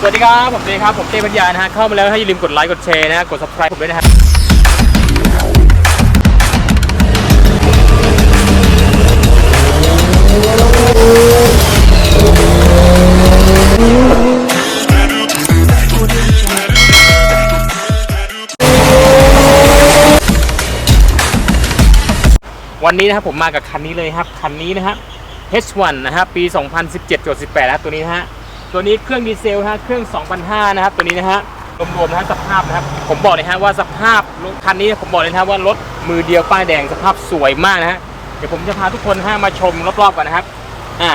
สวัสดีครับ ผมเต้ครับ ผมเต้ปัญญานะฮะ เข้ามาแล้วให้อย่าลืมกดไลค์ กดแชร์นะฮะ กด subscribe ผมด้วยนะฮะวันนี้นะครับผมมากับคันนี้เลยครับ คันนี้นะครับ H1 นะครับปี 2017-18นะตัวนี้นะฮะ ตัวนี้เครื่องดีเซลฮะเครื่อง 2,500 นะครับ ตัวนี้นะฮะรวมๆนะฮะสภาพนะครับ ผมบอกเลยฮะว่าสภาพรถคันนี้ผมบอกเลยนะว่ารถมือเดียวป้ายแดงสภาพสวยมากนะฮะเดี๋ยวผมจะพาทุกคนฮะมาชมรอบๆกันนะครับอ่า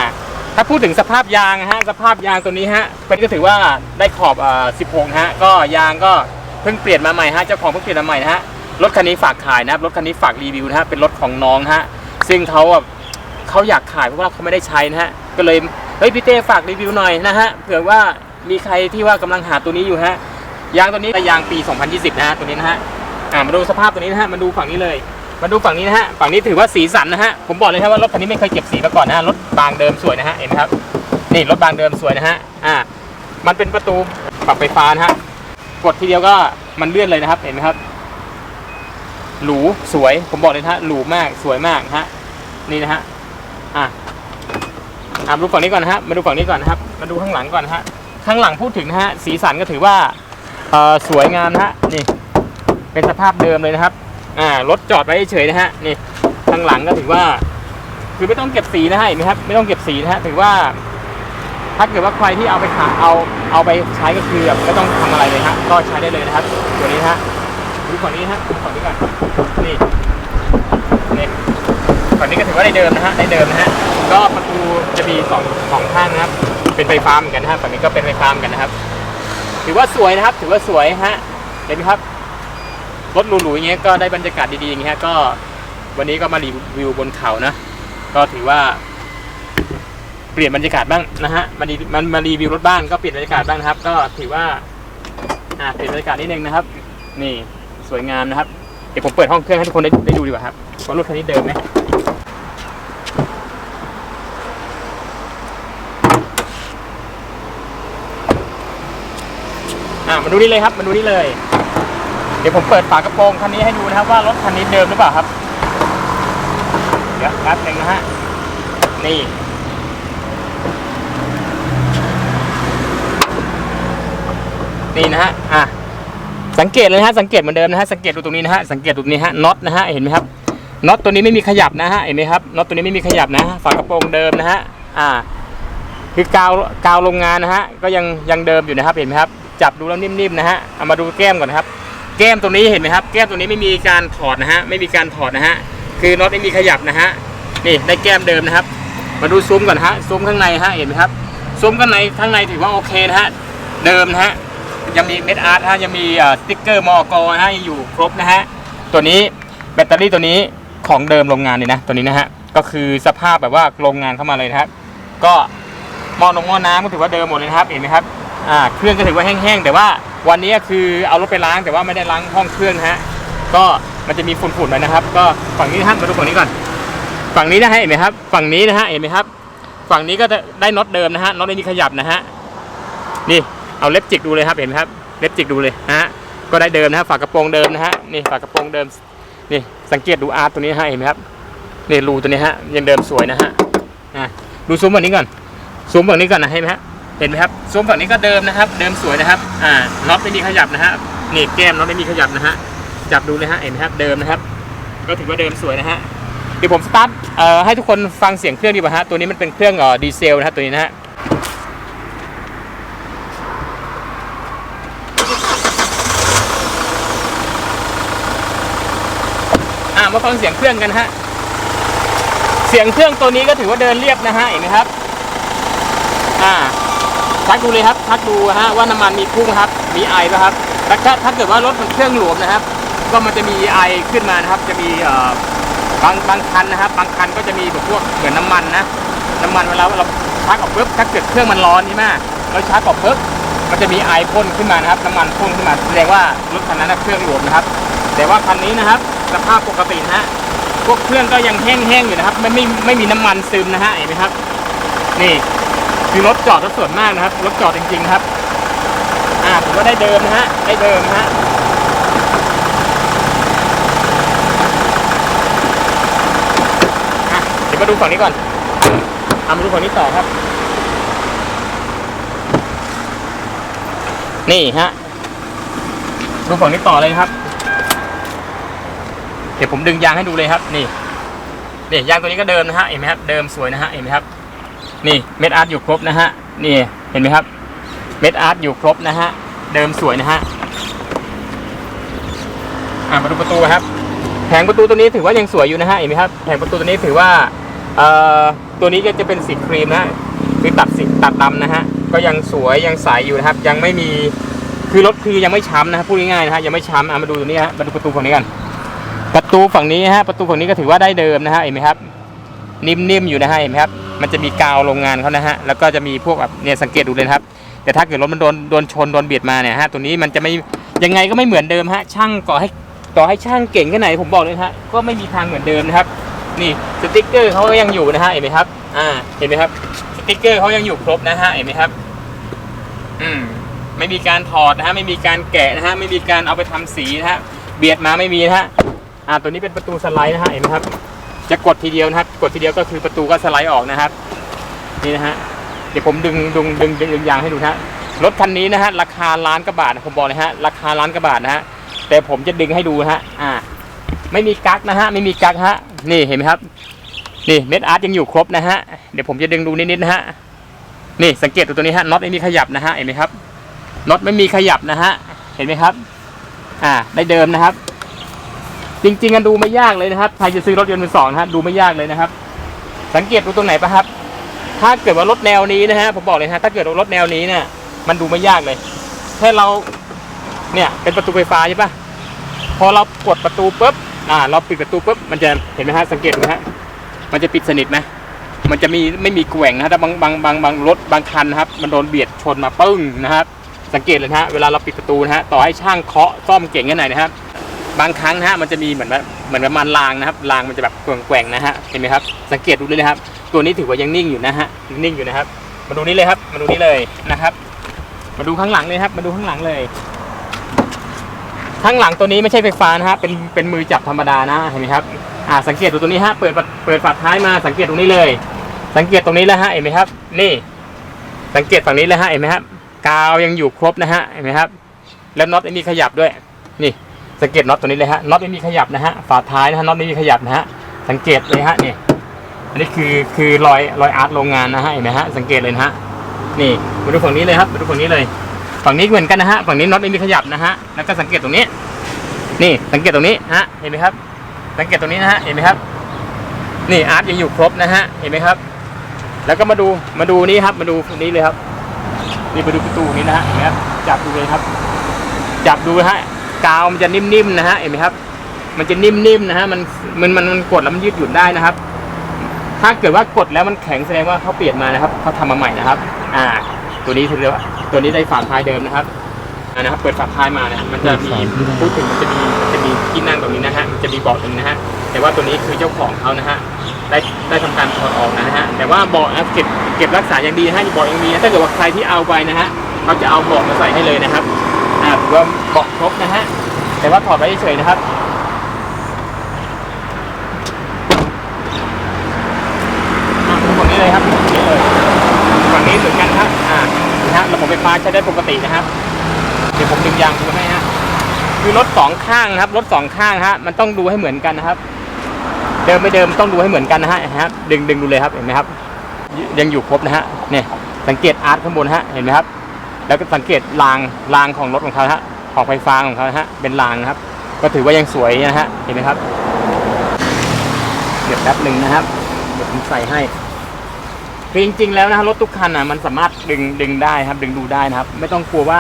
ถ้าพูดถึงสภาพยางนะฮะสภาพยางตัวนี้ฮะเป็นก็ถือว่าได้ขอบอ่อ16นะฮะก็ยางก็เพิ่งเปลี่ยนมาใหม่ฮะเจ้าของเพิ่งเปลี่ยนมาใหม่นะฮะรถคันนี้ฝากขายนะครับรถคันนี้ฝากรีวิวนะฮะเป็นรถของน้องฮะซึ่งเขาอะเขาอยากขายเพราะว่าเขาไม่ได้ใช้นะฮะก็เลย เฮ้ยพี่เต้ฝากรีวิวหน่อยนะฮะเผื่อว่ามีใครที่ว่ากำลังหาตัวนี้อยู่ฮะยางตัวนี้เป็นยางปี 2020 นะฮะตัวนี้นะฮะอ่ามาดูสภาพตัวนี้นะฮะมาดูฝั่งนี้เลย มาดูฝั่งนี้นะฮะฝั่งนี้ถือว่าสีสันนะฮะผมบอกเลยนะว่ารถคันนี้ไม่เคยเก็บสีมาก่อนนะฮะรถบางเดิมสวยนะฮะเห็นไหมครับนี่รถบางเดิมสวยนะฮะอ่ามันเป็นประตูปรับไฟฟ้านะฮะกดทีเดียวก็มันเลื่อนเลยนะครับเห็นไหมครับ หรูสวยผมบอกเลยนะฮะหรูมากสวยมากนะฮะนี่นะฮะอะ อะมาดูฝั่งนี้ก่อนนะฮะมาดูฝั่งนี้ก่อนนะครับ มาดูข้างหลังก่อนนะฮะข้างหลังพูดถึงนะฮะสีสันก็ถือว่าเอ่อสวยงามนะฮะนี่เป็นสภาพเดิมเลยนะครับอ่ารถจอดไว้เฉยนะฮะนี่ข้างหลังก็ถือว่า คือไม่ต้องเก็บสีนะฮะเห็นไหมครับไม่ต้องเก็บสีนะฮะถือว่า ถ้าเกิดว่าใครที่เอาไปขายเอาเอาไปใช้ก็คือแบบไม่ต้องทำอะไรเลยฮะก็ใช้ได้เลยนะครับ ตัวนี้นะฮะดูฝั่งนี้ฮะดูฝั่งนี้ก่อนนี่นี่ฝั่งนี้ก็ถือว่าได้เดิมนะฮะได้เดิมนะฮะ ก็ประตูจะมีสองสองข้างนะครับ เป็นไฟฟ้าเหมือนกันนะฮะฝั่งนี้ก็เป็นไฟฟ้าเหมือนกันนะครับ ถือว่าสวยนะครับ ถือว่าสวยฮะเห็นไหมครับรถหรูๆอย่างเงี้ยก็ได้บรรยากาศดีๆอย่างเงี้ยก็ วันนี้ก็มารีวิวบนเขานะ ก็ถือว่า เปลี่ยนบรรยากาศบ้างนะฮะมาดีมันมารีวิวรถบ้างก็เปลี่ยนบรรยากาศบ้างนะครับ ก็ถือว่าอ่าเปลี่ยนบรรยากาศนิดนึงนะครับ นี่สวยงามนะครับเดี๋ยวผมเปิดห้องเครื่องให้ทุกคนได้ได้ดูดีกว่าครับว่ารถคันนี้เดิมไหม อ่ามาดูนี่เลยครับมาดูนี่เลย เดี๋ยวผมเปิดฝากระโปรงคันนี้ให้ดูนะครับว่ารถคันนี้เดิมหรือเปล่าครับ เดี๋ยวแป๊บหนึงนะฮะนี่นี่นะฮะอะสังเกตเลยนะฮะสังเกตเหมือนเดิมนะฮะสังเกตดูตรงนี้นะฮะสังเกตดูตรงนี้ฮะน็อตนะฮะเห็นไหมครับน็อตตัวนี้ไม่มีขยับนะฮะเห็นไหมครับน็อตตัวนี้ไม่มีขยับนะฝากระโปรงเดิมนะฮะอ่าคือกาวกาวโรงงานนะฮะก็ยังยังเดิมอยู่นะครับเห็นไหมครับ จับดูแล้วนิ่มๆนะฮะเอามาดูแก้มก่อนนะครับ แก้มตรงนี้เห็นไหมครับ แก้มตรงนี้ไม่มีการถอดนะฮะไม่มีการถอดนะฮะคือน็อตไม่มีขยับนะฮะนี่ได้แก้มเดิมนะครับ มาดูซุ้มก่อนฮะซุ้มข้างในฮะเห็นไหมครับซุ้มข้างในข้างในถือว่าโอเคนะฮะเดิมนะฮะยังมีเม็ดอาร์ตฮะยังมีสติ๊กเกอร์มอกนะฮะยังอยู่ครบนะฮะตัวนี้แบตเตอรี่ตัวนี้ของเดิมโรงงานเลยนะตัวนี้นะฮะก็คือสภาพแบบว่าโรงงานเข้ามาเลยนะครับ ก็หม้อนงหม้อน้ำก็ถือว่าเดิมหมดเลยนะครับเห็นไหมครับ อ่าเครื่องก็ถือว่าแห้งๆแต่ว่าวันนี้คือเอารถไปล้างแต่ว่าไม่ได้ล้างห้องเครื่องนะฮะก็มันจะมีฝุ่นๆหน่อยนะครับ ก็ฝั่งนี้นะครับมาดูฝั่งนี้ก่อน ฝั่งนี้นะฮะเห็นไหมครับฝั่งนี้นะฮะเห็นไหมครับ ฝั่งนี้ก็จะได้น็อตเดิมนะฮะน็อตไม่มีขยับนะฮะนี่เอาเล็บจิกดูเลยครับเห็นไหมครับเล็บจิกดูเลยนะฮะก็ได้เดิมนะฮะฝากระโปรงเดิมนะฮะนี่ฝากระโปรงเดิมนี่สังเกตดูอาร์ตตัวนี้ฮะเห็นไหมครับนี่รูตัวนี้ฮะยังเดิมสวยนะฮะอะดูซุ้มฝั่งนี้ก่อนซุ้มฝั่งนี้ก่อนนะเห็นไหมครับ เห็นไหมครับซุ้มฝั่งนี้ก็เดิมนะครับ เดิมสวยนะครับอ่าน็อตไม่มีขยับนะฮะนี่แก้มน็อตไม่มีขยับนะฮะจับดูเลยฮะเห็นไหมครับเดิมนะครับ ก็ถือว่าเดิมสวยนะฮะเดี๋ยวผมสตาร์ทเอ่อให้ทุกคนฟังเสียงเครื่องดีกว่าฮะตัวนี้มันเป็นเครื่องเอ่อดีเซลนะฮะตัวนี้นะฮะอ่ามาฟังเสียงเครื่องกันฮะเสียงเครื่องตัวนี้ก็ถือว่าเดินเรียบนะฮะเห็นไหมครับ อ่า ชักดูเลยครับชักดูฮะว่าน้ำมันมีพุ่งครับ มีไอป่ะครับแล้วถ้าถ้าเกิดว่ารถมันเครื่องหลวมนะครับ ก็มันจะมีไอขึ้นมานะครับ จะมีบางบางคันนะครับ บางคันก็จะมีแบบพวกเหมือนน้ำมันนะน้ำมันเวลาเราชักออกปุ๊บถ้าเกิดเครื่องมันร้อนใช่ไหมเราชักออกปุ๊บมันจะมีไอพ่นขึ้นมานะครับน้ำมันพ่นขึ้นมาแสดงว่ารถคันนั้นนเครื่องหลวมนะครับ แต่ว่าคันนี้นะครับสภาพปกตินะฮะพวกเครื่องก็ยังแห้งๆอยู่นะครับไม่ไม่ไม่มีน้ำมันซึมนะฮะเห็นไหมครับ นี่ คือรถจอดรถส่วนมากนะครับ รถจอดจริงๆครับ อ่าผมว่าได้เดิมนะฮะ ได้เดิมนะฮะอะเดี๋ยวมาดูฝั่งนี้ก่อนเอามาดูฝั่งนี้ต่อครับ นี่ฮะ ดูฝั่งนี้ต่อเลยครับ เดี๋ยวผมดึงยางให้ดูเลยครับ นี่ นี่ยางตัวนี้ก็เดิมนะฮะ เห็นไหมครับ เดิมสวยนะฮะ เห็นไหมครับ นี่เม็ดอาร์ตอยู่ครบนะฮะนี่เห็นไหมครับ เม็ดอาร์ตอยู่ครบนะฮะเดิมสวยนะฮะอ่ามาดูประตูครับแผงประตูตัวนี้ถือว่ายังสวยอยู่นะฮะเห็นไหมครับแผงประตูตัวนี้ถือว่าเอ่อตัวนี้ก็จะเป็นสีครีมนะฮะคือตัดสีตัดดำนะฮะก็ยังสวยยังใสอยู่นะครับ ยังไม่มีคือรถคือยังไม่ช้ำนะฮะพูดง่ายๆนะฮะยังไม่ช้ำอะมาดูตัวนี้ฮะมาดูประตูฝั่งนี้กันประตูฝั่งนี้ฮะประตูฝั่งนี้ก็ถือว่าได้เดิมนะฮะเห็นไหมครับ นิ่มๆอยู่นะฮะเห็นไหมครับมันจะมีกาวโรงงานเขานะฮะแล้วก็จะมีพวกแบบเนี่ยสังเกตดูเลยครับ แต่ถ้าเกิดรถมันโดนโดนชนโดนเบียดมาเนี่ยฮะตัวนี้มันจะไม่ยังไงก็ไม่เหมือนเดิมฮะช่างก่อให้ต่อให้ช่างเก่งแค่ไหนผมบอกเลยฮะก็ไม่มีทางเหมือนเดิมนะครับ นี่สติ๊กเกอร์เขาก็ยังอยู่นะฮะเห็นไหมครับอ่าเห็นไหมครับสติ๊กเกอร์เขายังอยู่ครบนะฮะเห็นไหมครับอืมไม่มีการถอดนะฮะไม่มีการแกะนะฮะไม่มีการเอาไปทำสีนะฮะเบียดมาไม่มีนะฮะอ่าตัวนี้เป็นประตูสไลด์นะฮะเห็นไหมครับ จะกดทีเดียวนะครับ กดทีเดียวก็คือประตูก็สไลด์ออกนะครับ นี่นะฮะเดี๋ยวผมดึงดึงดึงดึงยางให้ดูนะฮะรถคันนี้นะฮะราคาล้านกว่าบาทผมบอกเลยฮะราคาล้านกว่าบาทนะฮะแต่ผมจะดึงให้ดูฮะอ่า ไม่มีกั๊กนะฮะไม่มีกั๊กฮะนี่เห็นไหมครับ นี่เม็ดอาร์ตยังอยู่ครบนะฮะเดี๋ยวผมจะดึงดูนิดๆนะฮะนี่สังเกตดูตัวนี้ฮะน็อตไม่มีขยับนะฮะเห็นไหมครับน็อตไม่มีขยับนะฮะเห็นไหมครับ อ่าได้เดิมนะครับ จริงๆกันดูไม่ยากเลยนะครับใครจะซื้อรถยนต์มือสองนะฮะดูไม่ยากเลยนะครับ สังเกตดูตรงไหนปะครับ ถ้าเกิดว่ารถแนวนี้นะฮะผมบอกเลยฮะถ้าเกิดรถแนวนี้เนี่ยมันดูไม่ยากเลยแค่เราเนี่ยเป็นประตูไฟฟ้าใช่ปะพอเรากดประตูปุ๊บอ่าเราปิดประตูปุ๊บมันจะเห็นไหมฮะสังเกตดูฮะมันจะปิดสนิทไหมมันจะมีไม่มีแกว่งนะฮะแต่บางบางบางบางรถบางคันนะครับ มันโดนเบียดชนมาปึ้งนะครับ สังเกตเลยนะฮะเวลาเราปิดประตูนะฮะต่อให้ช่างเคาะซ่อมเก่งแค่ไหนนะครับ บางครั้งนะฮะมันจะมีเหมือนแบบเหมือนประมาณรางนะครับรางมันจะแบบแกว่งๆนะฮะเห็นไหมครับสังเกตดูเลยนะครับ ตัวนี้ถือว่ายังนิ่งอยู่นะฮะยังนิ่งอยู่นะครับ มาดูนี่เลยครับ มาดูนี่เลยนะครับ มาดูข้างหลังเลยครับ มาดูข้างหลังเลย ข้างหลังตัวนี้ไม่ใช่ไฟฟ้านะฮะเป็นเป็นมือจับธรรมดานะเห็นไหมครับอ่าสังเกตดูตัวนี้ฮะเปิดเปิดฝาท้ายมาสังเกตตรงนี้เลย สังเกตตรงนี้แล้วฮะเห็นไหมครับ นี่ สังเกตฝั่งนี้แล้วฮะเห็นไหมครับกาวยังอยู่ครบนะฮะเห็นไหมครับ แล้วน็อตไม่มีขยับด้วย นี่ สังเกตน็อตตัวนี้เลยฮะน็อตไม่มีขยับนะฮะฝาท้ายนะฮะน็อตไม่มีขยับนะฮะสังเกตเลยฮะนี่อันนี้คือคือรอยรอยอาร์ตโรงงานนะฮะเห็นไหมฮะสังเกตเลยนะฮะนี่มาดูฝั่งนี้เลยครับมาดูฝั่งนี้เลย ฝั่งนี้เหมือนกันนะฮะฝั่งนี้น็อตไม่มีขยับนะฮะแล้วก็สังเกตตรงนี้ นี่สังเกตตรงนี้ฮะเห็นไหมครับ สังเกตตรงนี้นะฮะเห็นไหมครับ นี่อาร์ตยังอยู่ครบนะฮะเห็นไหมครับ แล้วก็มาดูมาดูนี่ครับมาดูตรงนี้เลยครับนี่มาดูประตูนี้นะฮะเห็นไหมครับจับดูเลยครับ จับดูฮะ กาวมันจะนิ่มๆนะฮะเห็นไหมครับ มันจะนิ่มๆนะฮะมันมันมันมันกดแล้วมันยืดหยุ่นได้นะครับ ถ้าเกิดว่ากดแล้วมันแข็งแสดงว่าเขาเปลี่ยนมานะครับเขาทำมาใหม่นะครับ อ่า ตัวนี้ถือว่าตัวนี้ได้ฝาท้ายเดิมนะครับอ่านะครับ เปิดฝาท้ายมาเนี่ยมันจะมีพูดถึงมันจะมีมันจะมีที่นั่งตรงนี้นะฮะมันจะมีเบาะตรงนี้นะฮะแต่ว่าตัวนี้คือเจ้าของเขานะฮะได้ได้ทำการถอดออกนะฮะแต่ว่าเบาะนะเก็บเก็บรักษาอย่างดีนะฮะเบาะยังมีนะถ้าเกิดว่าใครที่เอาไปนะฮะเขาจะเอาเบาะมาใส่ให้เลยนะครับอ่า ถือว่าเบาะครบนะฮะ แต่ว่าถอดไว้เฉยๆนะครับอ่าดูฝั่งนี้เลยครับฝั่งนี้เลยฝั่งนี้เหมือนกันครับ อ่านะฮะระบบไฟฟ้าใช้ได้ปกตินะครับ เดี๋ยวผมดึงยางดูให้ฮะ คือรถสองข้างนะครับ รถสองข้างฮะ มันต้องดูให้เหมือนกันนะครับ เดิมไม่เดิมต้องดูให้เหมือนกันนะฮะนะครับ ดึงดึงดูเลยครับ เห็นไหมครับ ยังอยู่ครบนะฮะ เนี่ย สังเกตอาร์ตข้างบนฮะ เห็นไหมครับ แล้วก็สังเกตรางรางของรถของเขาฮะของไฟฟ้าของเขาฮะเป็นรางนะครับ ก็ถือว่ายังสวยนะฮะเห็นไหมครับเดี๋ยวแป๊บหนึ่งนะครับเดี๋ยวผมใส่ให้คือจริงๆแล้วนะฮะรถทุกคันอะมันสามารถดึงดึงได้ครับ ดึงดูได้นะครับ ไม่ต้องกลัวว่า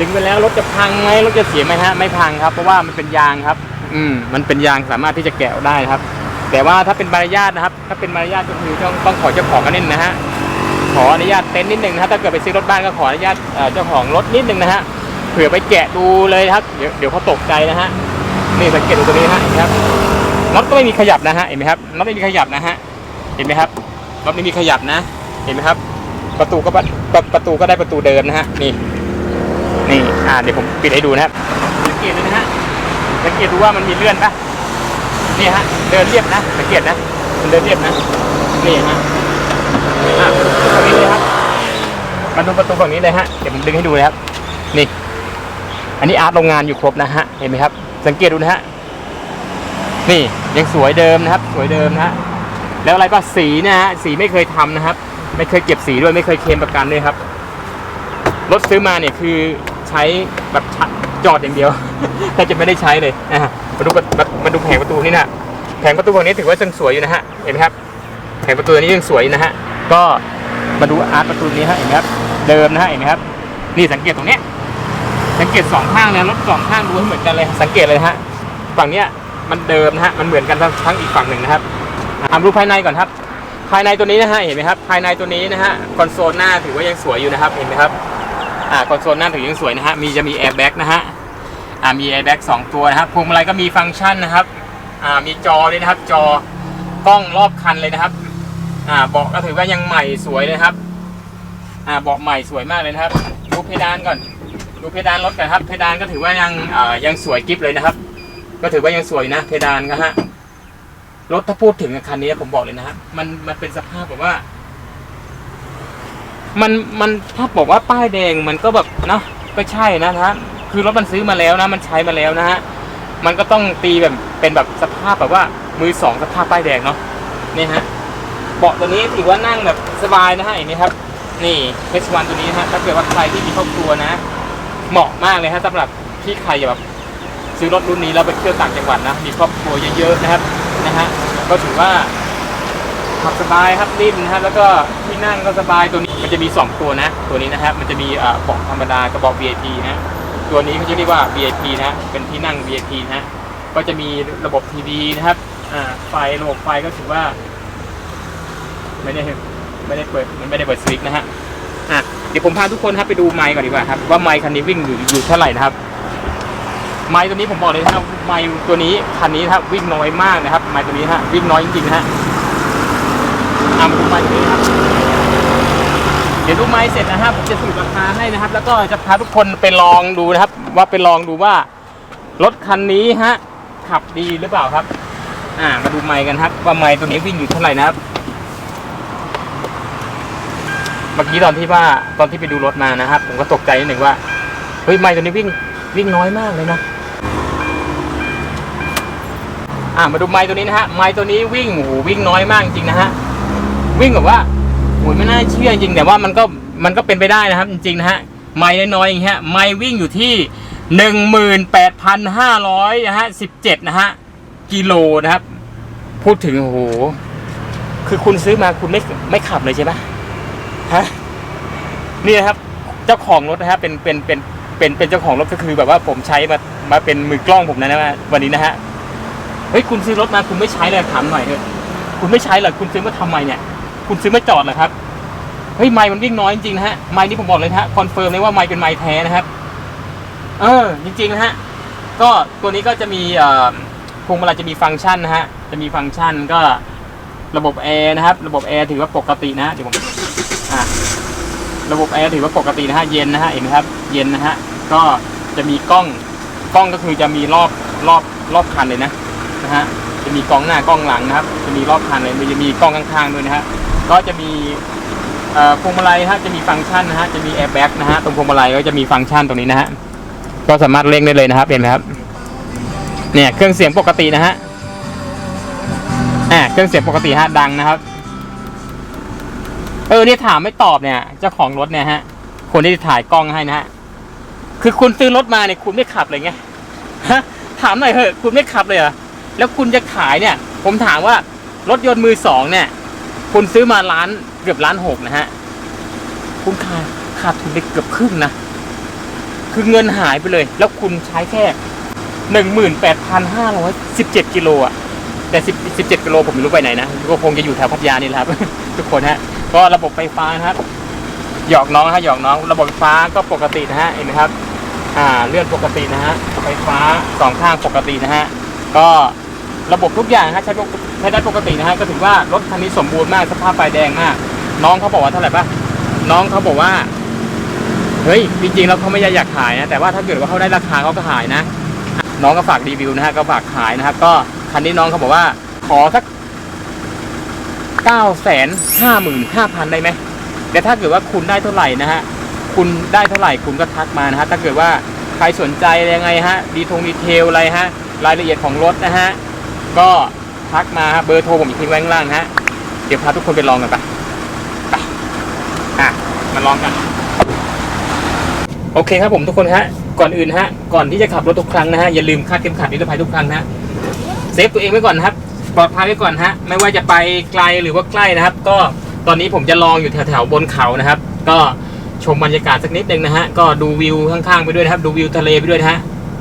ดึงไปแล้วรถจะพังไหมรถจะเสียไหมฮะไม่พังครับ เพราะว่ามันเป็นยางครับ อืมมันเป็นยางสามารถที่จะแกะได้ครับ แต่ว่าถ้าเป็นมารยาทนะครับ ถ้าเป็นมารยาทก็คือต้องต้องขอเจ้าของกันนิดนะฮะ ขออนุญาตเต็นท์นิดนึงนะฮะถ้าเกิดไปซื้อรถบ้านก็ขออนุญาตเจ้าของรถนิดนึงนะฮะเผื่อไปแกะดูเลยนะครับ เดี๋ยวเดี๋ยวเขาตกใจนะฮะนี่สังเกตดูตัวนี้นะฮะเห็นไหมครับน็อตก็ไม่มีขยับนะฮะเห็นไหมครับน็อตไม่มีขยับนะฮะเห็นไหมครับน็อตไม่มีขยับนะ เห็นไหมครับ ประตูก็ประประประตูก็ได้ประตูเดิมนะฮะนี่นี่อ่าเดี๋ยวผมปิดให้ดูนะครับสังเกตเลยนะฮะสังเกตดูว่ามันมีเลื่อนปะนี่ฮะเดินเรียบนะสังเกตนะมันเดินเรียบนะนี่ฮะ อะตรงนี้เลยครับมาดูประตูฝั่งนี้เลยฮะเดี๋ยวผมดึงให้ดูนะครับ นี่ อันนี้อาร์ตโรงงานอยู่ครบนะฮะเห็นไหมครับ สังเกตดูนะฮะนี่ยังสวยเดิมนะครับ สวยเดิมนะฮะแล้วอะไรก็สีนะฮะสีไม่เคยทำนะครับ ไม่เคยเก็บสีด้วยไม่เคยเคลมประกันด้วยครับรถซื้อมาเนี่ยคือใช้แบบจอดอย่างเดียวแต่จะไม่ได้ใช้เลยนะฮะมาดูมาดูแผงประตูนี่นะแผงประตูฝั่งนี้ถือว่ายังสวยอยู่นะฮะเห็นไหมครับแผงประตูนี้ยังสวยนะฮะ ก็มาดูอาร์ตประตูนี้ฮะเห็นไหมครับ เดิมนะฮะเห็นไหมครับ นี่สังเกตตรงเนี้ย สังเกตสองข้างนะรถสองข้างดูให้เหมือนกันเลย สังเกตเลยฮะ ฝั่งเนี้ยมันเดิมนะฮะ มันเหมือนกันทั้งอีกฝั่งหนึ่งนะครับอะมาดูภายในก่อนครับ ภายในตัวนี้นะฮะ เห็นไหมครับ ภายในตัวนี้นะฮะ คอนโซลหน้าถือว่ายังสวยอยู่นะครับ เห็นไหมครับ อ่า คอนโซลหน้าถือยังสวยนะฮะ มีจะมีแอร์แบ็กนะฮะ อ่า มีแอร์แบ็กสองตัวนะครับ พวงมาลัยก็มีฟังก์ชันนะครับ อ่า มีจอเลยนะครับ จอกล้องรอบคันเลยนะครับ อ่าเบาะก็ถือว่ายังใหม่สวยเลยครับอ่าเบาะใหม่สวยมากเลยนะครับ ดูเพดานก่อน ดูเพดานรถกันครับ เพดานก็ถือว่ายังอ่อยังสวยกิฟเลยนะครับ ก็ถือว่ายังสวยนะ เพดานก็ฮะรถถ้าพูดถึงคันนี้ผมบอกเลยนะครับมันมันเป็นสภาพแบบว่า มันมันถ้าบอกว่าป้ายแดงมันก็แบบเนาะก็ใช่นะฮะคือรถมันซื้อมาแล้วนะ มันใช้มาแล้วนะฮะมันก็ต้องตีแบบเป็นแบบสภาพแบบว่ามือสองสภาพป้ายแดงเนาะนี่ฮะ เบาะตัวนี้ถือว่านั่งแบบสบายนะฮะเห็นไหมครับ นี่เพชวันตัวนี้นะฮะถ้าเกิดว่าใครที่มีครอบครัวนะ เหมาะมากเลยฮะสำหรับที่ใครแบบซื้อรถรุ่นนี้แล้วไปเที่ยวต่างจังหวัดนะมีครอบครัวเยอะๆนะครับนะฮะก็ถือว่าขับสบายครับนิ่มนะครับแล้วก็ที่นั่งก็สบายตัวนี้มันจะมี 2 ตัวนะ ตัวนี้นะครับมันจะมีเบาะธรรมดากับเบาะ VIP นะตัวนี้เขาจะเรียกว่า VIP นะเป็นที่นั่ง VIP นะก็จะมีระบบทีวีนะครับไฟระบบไฟก็ถือว่า ไม่ได้ไม่ได้เปิดมันไม่ได้เปิดสวิตช์นะฮะอะเดี๋ยวผมพาทุกคนครับไปดูไมค์ก่อนดีกว่าครับว่าไมค์คันนี้วิ่งอยู่อยู่เท่าไหร่นะครับไมค์ตัวนี้ผมบอกเลยนะครับไมค์ตัวนี้คันนี้ครับวิ่งน้อยมากนะครับไมค์ตัวนี้ฮะวิ่งน้อยจริงๆฮะอะมาดูไมค์ตัวนี้ครับเดี๋ยวดูไมค์เสร็จนะฮะผมจะสรุปราคาให้นะครับ แล้วก็จะพาทุกคนไปลองดูนะครับ ว่าไปลองดูว่ารถคันนี้ฮะขับดีหรือเปล่าครับ อ่ามาดูไมค์กันครับว่าไมค์ตัวนี้วิ่งอยู่เท่าไหร่นะครับ เมื่อกี้ตอนที่ว่าตอนที่ไปดูรถมานะครับ ผมก็ตกใจนิดหนึ่งว่าเฮ้ยไมค์ตัวนี้วิ่งวิ่งน้อยมากเลยนะอ่ามาดูไมค์ตัวนี้นะฮะไมค์ตัวนี้วิ่งโอ้โหวิ่งน้อยมากจริงๆนะฮะวิ่งแบบว่าโอ้ยไม่น่าเชื่อจริงแต่ว่ามันก็มันก็เป็นไปได้นะครับ จริงๆนะฮะไมค์น้อยๆอย่างเงี้ยไมค์วิ่งอยู่ที่หนึ่งหมื่นแปดพันห้าร้อยนะฮะสิบเจ็ดนะฮะกิโลนะครับ พูดถึงโอ้โหคือคุณซื้อมาคุณไม่ไม่ขับเลยใช่ไหม ฮะนี่นะครับ เจ้าของรถนะฮะเป็นเป็นเป็นเป็นเป็นเจ้าของรถก็คือแบบว่าผมใช้มามาเป็นมือกล้องผมนะนะวันนี้นะฮะเฮ้ยคุณซื้อรถมาคุณไม่ใช้เลยถามหน่อยเถอะคุณไม่ใช้เหรอคุณซื้อมาทำไมเนี่ย คุณซื้อมาจอดเหรอครับเฮ้ยไมค์มันวิ่งน้อยจริงๆนะฮะไมค์นี่ผมบอกเลยนะฮะคอนเฟิร์มเลยว่าไมค์เป็นไมค์แท้นะครับเออจริงๆนะฮะก็ตัวนี้ก็จะมีพวงมาลัยจะมีฟังก์ชันนะฮะจะมีฟังก์ชันก็ระบบแอร์นะครับ ระบบแอร์ถือว่าปกตินะฮะเดี๋ยวผม อะระบบแอร์ถือว่าปกตินะฮะเย็นนะฮะเห็นไหมครับ เย็นนะฮะก็จะมีกล้องกล้องก็คือจะมีรอบรอบรอบคันเลยนะนะฮะจะมีกล้องหน้ากล้องหลังนะครับ จะมีรอบคันเลยมันจะมีกล้องข้างๆด้วยนะฮะก็จะมีพวงมาลัยฮะจะมีฟังก์ชันนะฮะจะมีแอร์แบ็กนะฮะตรงพวงมาลัยก็จะมีฟังก์ชันตรงนี้นะฮะก็สามารถเร่งได้เลยนะครับเห็นไหมครับเนี่ยเครื่องเสียงปกตินะฮะอ่าเครื่องเสียงปกติฮะดังนะครับ เออเนี่ยถามไม่ตอบเนี่ยเจ้าของรถเนี่ยฮะ คนที่ถ่ายกล้องให้นะฮะคือคุณซื้อรถมาเนี่ยคุณไม่ขับเลยไงฮะถามหน่อยเถอะคุณไม่ขับเลยเหรอแล้วคุณจะขายเนี่ย ผมถามว่ารถยนต์มือสองเนี่ย คุณซื้อมาล้านเกือบล้านหกนะฮะคุณขาดขาดทุนไปเกือบครึ่งนะคือเงินหายไปเลย แล้วคุณใช้แค่หนึ่งหมื่นแปดพันห้าร้อยสิบเจ็ดกิโลอะแต่สิบสิบเจ็ดกิโลผมไม่รู้ไปไหนนะก็คงจะอยู่แถวพัทยานี่แหละครับ ทุกคนฮะ ก็ระบบไฟฟ้านะครับ หยอกน้องฮะหยอกน้อง ระบบไฟฟ้าก็ปกตินะฮะเห็นไหมครับ อ่าเลื่อนปกตินะฮะไฟฟ้าสองข้างปกตินะฮะก็ระบบทุกอย่างฮะใช้ใช้ได้ปกตินะฮะก็ถือว่ารถคันนี้สมบูรณ์มากสภาพไฟแดงมาก น้องเขาบอกว่าเท่าไหร่ปะน้องเขาบอกว่าเฮ้ยจริงๆแล้วเขาไม่อยากขายนะแต่ว่าถ้าเกิดว่าเขาได้ราคาเขาก็ขายนะ น้องก็ฝากรีวิวนะฮะก็ฝากขายนะครับ ก็คันนี้น้องเขาบอกว่าขอสัก เก้าแสนห้าหมื่นห้าพันได้ไหมแต่ถ้าเกิดว่าคุณได้เท่าไหร่นะฮะ คุณได้เท่าไหร่คุณก็ทักมานะฮะ ถ้าเกิดว่าใครสนใจอะไรยังไงฮะ ดีทงดีเทลอะไรฮะ รายละเอียดของรถนะฮะ ก็ทักมาฮะ เบอร์โทรผมจะทิ้งไว้ข้างล่างฮะ เดี๋ยวพาทุกคนไปลองกันไปไปอะ มาลองกัน โอเคครับผมทุกคนฮะ ก่อนอื่นฮะ ก่อนที่จะขับรถทุกครั้งนะฮะ อย่าลืมคาดเข็มขัดนิรภัยทุกครั้งนะฮะเซฟตัวเองไว้ก่อนนะครับ ปลอดภัยไว้ก่อนฮะ ไม่ว่าจะไปไกลหรือว่าใกล้นะครับ ก็ตอนนี้ผมจะลองอยู่แถวๆบนเขานะครับ ก็ชมบรรยากาศสักนิดนึงนะฮะ ก็ดูวิวข้างๆไปด้วยนะครับ ดูวิวทะเลไปด้วยนะฮะ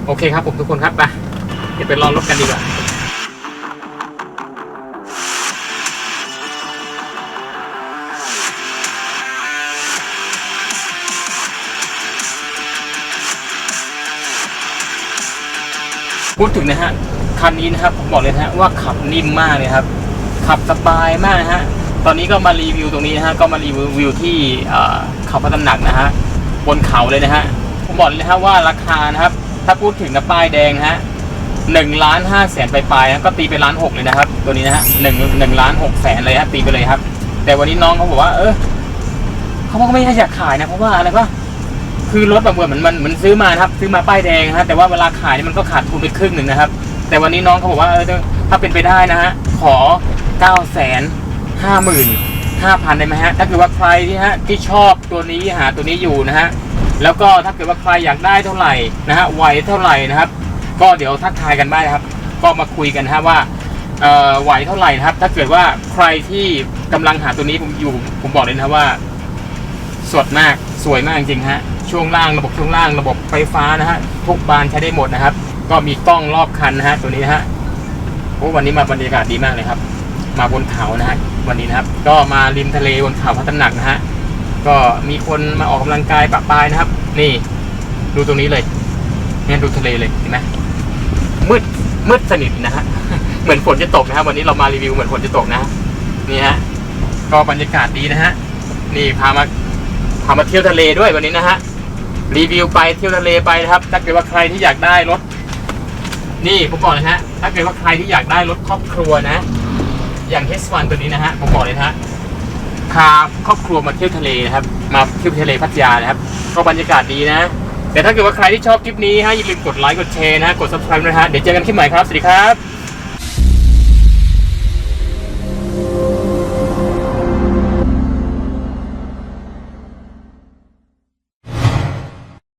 โอเคครับผมทุกคนครับไปเดี๋ยวไปลองรถกันดีกว่าพูดถึงนะฮะ คันนี้นะครับผมบอกเลยนะฮะว่าขับนิ่มมากเลยครับ ขับสบายมากนะฮะตอนนี้ก็มารีวิวตรงนี้นะฮะก็มารีวิวที่เขาพระตำหนักนะฮะบนเขาเลยนะฮะผมบอกเลยนะฮะว่าราคานะครับ ถ้าพูดถึงนะป้ายแดงนะฮะหนึ่งล้านห้าแสนปลายๆนะก็ตีไปล้านหกเลยนะครับ ตัวนี้นะฮะหนึ่งหนึ่งล้านหกแสนเลยฮะตีไปเลยครับ แต่วันนี้น้องเขาบอกว่า เออเขาบอกว่าไม่อยากขายนะเพราะว่าอะไรปะคือรถแบบเหมือนมันมันมันซื้อมาครับ ซื้อมาป้ายแดงฮะแต่ว่าเวลาขายนี่มันก็ขาดทุนไปครึ่งหนึ่งนะครับ แต่วันนี้น้องเขาบอกว่าเออถ้าเป็นไปได้นะฮะขอ9ก้าแสนห้าหมื่นห้าพันได้ไหมฮะถ้าเกิดว่าใครที่ฮะที่ชอบตัวนี้หาตัวนี้อยู่นะฮะแล้วก็ถ้าเกิดว่าใครอยากได้เท่าไหร่นะฮะไหวเท่าไหร่นะครับ ก็เดี๋ยวทักทายกันได้ครับ ก็มาคุยกันนะฮะว่าไหวเท่าไหร่นะครับ ถ้าเกิดว่าใครที่กำลังหาตัวนี้ผมอยู่ผมบอกเลยนะว่า สดมากสวยมากจริงๆฮะช่วงล่างระบบช่วงล่างระบบไฟฟ้านะฮะทุกบานใช้ได้หมดนะครับ ก็มีกล้องรอบคันนะฮะตัวนี้นะฮะโอ้วันนี้มาบรรยากาศดีมากเลยครับ มาบนเขานะฮะวันนี้นะครับ ก็มาริมทะเลบนเขาพัฒนำหนักนะฮะก็มีคนมาออกกำลังกายปะปายนะครับ นี่ ดูตรงนี้เลยเนี่ยดูทะเลเลยเห็นไหมมืดมืดสนิทนะฮะเหมือนฝนจะตกนะครับ วันนี้เรามารีวิวเหมือนฝนจะตกนะนี่ฮะก็บรรยากาศดีนะฮะนี่พามาพามาเที่ยวทะเลด้วยวันนี้นะฮะรีวิวไปเที่ยวทะเลไปนะครับถ้าเกิดว่าใครที่อยากได้รถ นี่ผมบอกเลยฮะ ถ้าเกิดว่าใครที่อยากได้รถครอบครัวนะ อย่างเฮสวันตัวนี้นะฮะผมบอกเลยนะฮะพาครอบครัวมาเที่ยวทะเลนะครับ มาเที่ยวทะเลพัทยานะครับ ก็บรรยากาศดีนะ แต่ถ้าเกิดว่าใครที่ชอบคลิปนี้ฮะอย่าลืมกดไลค์กดแชร์นะฮะกด subscribe นะฮะเดี๋ยวเจอกันคลิปใหม่ครับ สวัสดีครับ